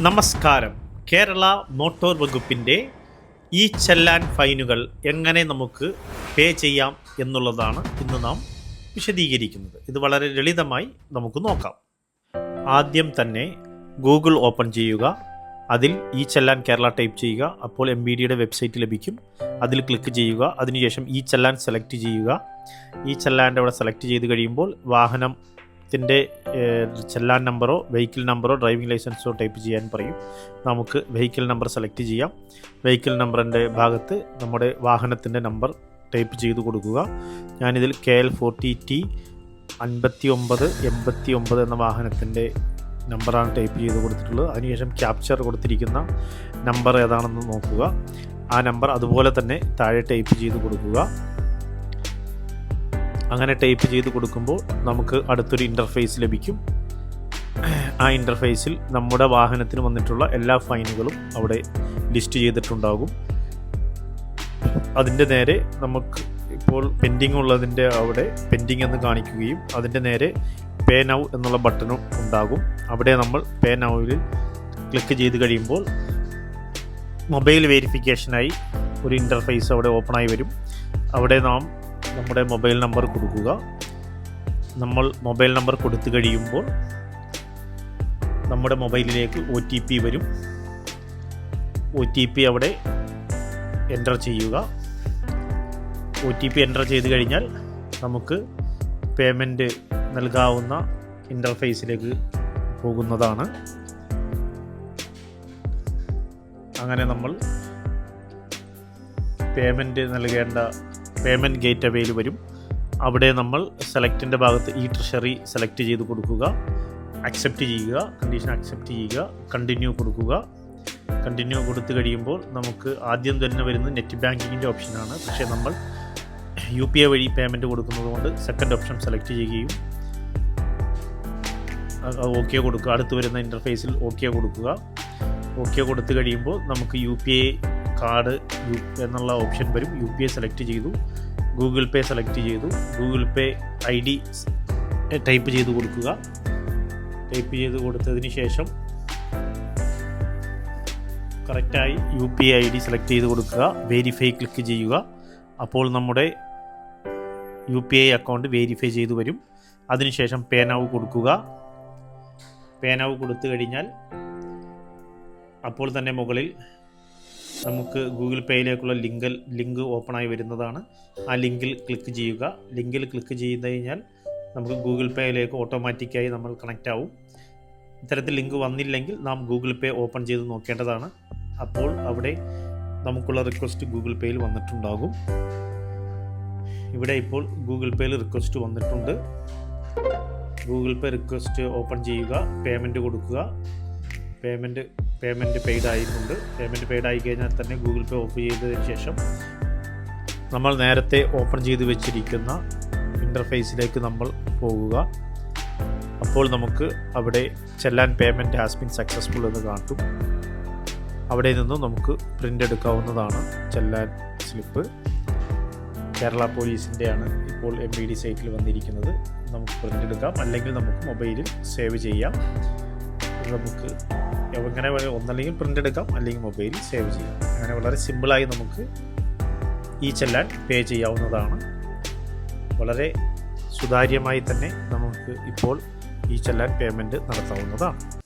നമസ്കാരം. കേരള മോട്ടോർ വകുപ്പിന്റെ ഈ ചെല്ലാൻ ഫൈനുകൾ എങ്ങനെ നമുക്ക് പേ ചെയ്യാം എന്നുള്ളതാണ് ഇന്ന് നാം വിശദീകരിക്കുന്നത്. ഇത് വളരെ ലളിതമായി നമുക്ക് നോക്കാം. ആദ്യം തന്നെ ഗൂഗിൾ ഓപ്പൺ ചെയ്യുക. അതിൽ ഈ ചെല്ലാൻ കേരള ടൈപ്പ് ചെയ്യുക. അപ്പോൾ എം ബി ഡിയുടെ വെബ്സൈറ്റ് ലഭിക്കും. അതിൽ ക്ലിക്ക് ചെയ്യുക. അതിനുശേഷം ഈ ചെല്ലാൻ സെലക്ട് ചെയ്യുക. ഈ ചെല്ലാന്റെ അവിടെ സെലക്ട് ചെയ്ത് കഴിയുമ്പോൾ വാഹനത്തിന്റെ ചെല്ലാൻ നമ്പറോ വെഹിക്കിൾ നമ്പറോ ഡ്രൈവിംഗ് ലൈസൻസോ ടൈപ്പ് ചെയ്യാൻ പറയും. നമുക്ക് വെഹിക്കിൾ നമ്പർ സെലക്ട് ചെയ്യാം. വെഹിക്കിൾ നമ്പറിന്റെ ഭാഗത്ത് നമ്മുടെ വാഹനത്തിന്റെ നമ്പർ ടൈപ്പ് ചെയ്ത് കൊടുക്കുക. ഞാനിതിൽ കെ എൽ ഫോർട്ടി ടി അൻപത്തി ഒമ്പത് എൺപത്തി ഒമ്പത് എന്ന വാഹനത്തിന്റെ നമ്പറാണ് ടൈപ്പ് ചെയ്ത് കൊടുത്തിട്ടുള്ളത്. അതിനുശേഷം ക്യാപ്ചർ കൊടുത്തിരിക്കുന്ന നമ്പർ ഏതാണെന്ന് നോക്കുക. ആ നമ്പർ അതുപോലെ തന്നെ താഴെ ടൈപ്പ് ചെയ്ത് കൊടുക്കുക. അങ്ങനെ ടൈപ്പ് ചെയ്ത് കൊടുക്കുമ്പോൾ നമുക്ക് അടുത്തൊരു ഇന്റർഫേസ് ലഭിക്കും. ആ ഇന്റർഫേസിൽ നമ്മുടെ വാഹനത്തിന് വന്നിട്ടുള്ള എല്ലാ ഫൈനുകളും അവിടെ ലിസ്റ്റ് ചെയ്തിട്ടുണ്ടാകും. അതിന്റെ നേരെ നമുക്ക് ഇപ്പോൾ പെൻഡിങ് ഉള്ളതിന്റെ അവിടെ പെൻഡിങ് എന്ന് കാണിക്കുകയും അതിന്റെ നേരെ പേ നൗ എന്നുള്ള ബട്ടണും ഉണ്ടാകും. അവിടെ നമ്മൾ പേ നൗവിൽ ക്ലിക്ക് ചെയ്ത് കഴിയുമ്പോൾ മൊബൈൽ വെരിഫിക്കേഷനായി ഒരു ഇന്റർഫേസ് അവിടെ ഓപ്പണായി വരും. അവിടെ നാം നമ്മുടെ മൊബൈൽ നമ്പർ കൊടുക്കുക. നമ്മൾ മൊബൈൽ നമ്പർ കൊടുത്തു കഴിയുമ്പോൾ നമ്മുടെ മൊബൈലിലേക്ക് ഒ ടി പി വരും. ഒ ടി പി അവിടെ എന്റർ ചെയ്യുക. ഒ ടി പി എന്റർ ചെയ്ത് കഴിഞ്ഞാൽ നമുക്ക് പേയ്മെന്റ് നൽകാവുന്ന ഇന്റർഫേസിലേക്ക് പോകുന്നതാണ്. അങ്ങനെ നമ്മൾ പേയ്മെന്റ് നൽകേണ്ട പേയ്മെന്റ് ഗേറ്റ് അവയിൽ വരും. അവിടെ നമ്മൾ സെലക്റ്റിന്റെ ഭാഗത്ത് ഈ ട്രഷറി സെലക്ട് ചെയ്ത് കൊടുക്കുക. അക്സെപ്റ്റ് ചെയ്യുക കണ്ടീഷൻ അക്സെപ്റ്റ് ചെയ്യുക കണ്ടിന്യൂ കൊടുക്കുക. കണ്ടിന്യൂ കൊടുത്തു കഴിയുമ്പോൾ നമുക്ക് ആദ്യം തന്നെ വരുന്നത് നെറ്റ് ബാങ്കിങ്ങിന്റെ ഓപ്ഷനാണ് പക്ഷേ നമ്മൾ യു പി ഐ വഴി പേയ്മെന്റ് കൊടുക്കുന്നത് കൊണ്ട് സെക്കൻഡ് ഓപ്ഷൻ സെലക്ട് ചെയ്യുകയും ഓക്കെ കൊടുക്കുക. അടുത്ത് വരുന്ന ഇന്റർഫേസിൽ ഓക്കെ കൊടുക്കുക. ഓക്കെ കൊടുത്തു കഴിയുമ്പോൾ നമുക്ക് U P I card U എന്നുള്ള ഓപ്ഷൻ വരും. യു പി ഐ സെലക്ട് ചെയ്തു. ഗൂഗിൾ പേ സെലക്ട് ചെയ്തു. Google Pay I D type ചെയ്ത് കൊടുക്കുക. ടൈപ്പ് ചെയ്ത് കൊടുത്തതിന് ശേഷം കറക്റ്റായി U P I I D select ചെയ്ത് കൊടുക്കുക. വെരിഫൈ ക്ലിക്ക് ചെയ്യുക. അപ്പോൾ നമ്മുടെ U P I account verify ചെയ്തു വരും. അതിനുശേഷം പേനാവ് കൊടുക്കുക. പേനാവ് കൊടുത്തു കഴിഞ്ഞാൽ അപ്പോൾ തന്നെ മുകളിൽ നമുക്ക് ഗൂഗിൾ പേയിലേക്കുള്ള ലിങ്ക് ലിങ്ക് ഓപ്പണായി വരുന്നതാണ്. ആ ലിങ്കിൽ ക്ലിക്ക് ചെയ്യുക. ലിങ്കിൽ ക്ലിക്ക് ചെയ്ത് കഴിഞ്ഞാൽ നമുക്ക് ഗൂഗിൾ പേയിലേക്ക് ഓട്ടോമാറ്റിക്കായി നമ്മൾ കണക്റ്റ് ആവും. ഇത്തരത്തിൽ ലിങ്ക് വന്നില്ലെങ്കിൽ നാം ഗൂഗിൾ പേ ഓപ്പൺ ചെയ്ത് നോക്കേണ്ടതാണ്. അപ്പോൾ അവിടെ നമുക്കുള്ള റിക്വസ്റ്റ് ഗൂഗിൾ പേയിൽ വന്നിട്ടുണ്ടാകും. ഇവിടെ ഇപ്പോൾ ഗൂഗിൾ പേയിൽ റിക്വസ്റ്റ് വന്നിട്ടുണ്ട്. ഗൂഗിൾ പേ റിക്വസ്റ്റ് ഓപ്പൺ ചെയ്യുക. പേയ്മെന്റ് കൊടുക്കുക. പേയ്മെന്റ് പേയ്മെന്റ് പെയ്ഡ് ആയിട്ടുണ്ട്. പേയ്മെന്റ് പെയ്ഡ് ആയി കഴിഞ്ഞാൽ തന്നെ ഗൂഗിൾ പേ ഓഫ് ചെയ്തതിന് ശേഷം നമ്മൾ നേരത്തെ ഓപ്പൺ ചെയ്ത് വെച്ചിരിക്കുന്ന ഇന്റർഫേസിലേക്ക് നമ്മൾ പോകുക. അപ്പോൾ നമുക്ക് അവിടെ ചെല്ലാൻ പേയ്മെന്റ് ഹാസ് ബിൻ സക്സസ്ഫുൾ എന്ന് കാട്ടും അവിടെ നിന്നും നമുക്ക് പ്രിന്റ് എടുക്കാവുന്നതാണ് ചെല്ലാൻ സ്ലിപ്പ് കേരള പോലീസിന്റെയാണ് ഇപ്പോൾ എം ബി ഡി സൈറ്റിൽ വന്നിരിക്കുന്നത്. നമുക്ക് പ്രിന്റ് എടുക്കാം. അല്ലെങ്കിൽ നമുക്ക് മൊബൈലിൽ സേവ് ചെയ്യാം. നമുക്ക് എങ്ങനെ ഒന്നല്ലെങ്കിൽ പ്രിന്റ് എടുക്കാം അല്ലെങ്കിൽ മൊബൈലിൽ സേവ് ചെയ്യാം. അങ്ങനെ വളരെ സിമ്പിളായി നമുക്ക് ഈ ചെല്ലാൻ പേ ചെയ്യാവുന്നതാണ്. വളരെ സുതാര്യമായി തന്നെ നമുക്ക് ഇപ്പോൾ ഈ ചെല്ലാൻ പേയ്മെന്റ് നടത്താവുന്നതാണ്.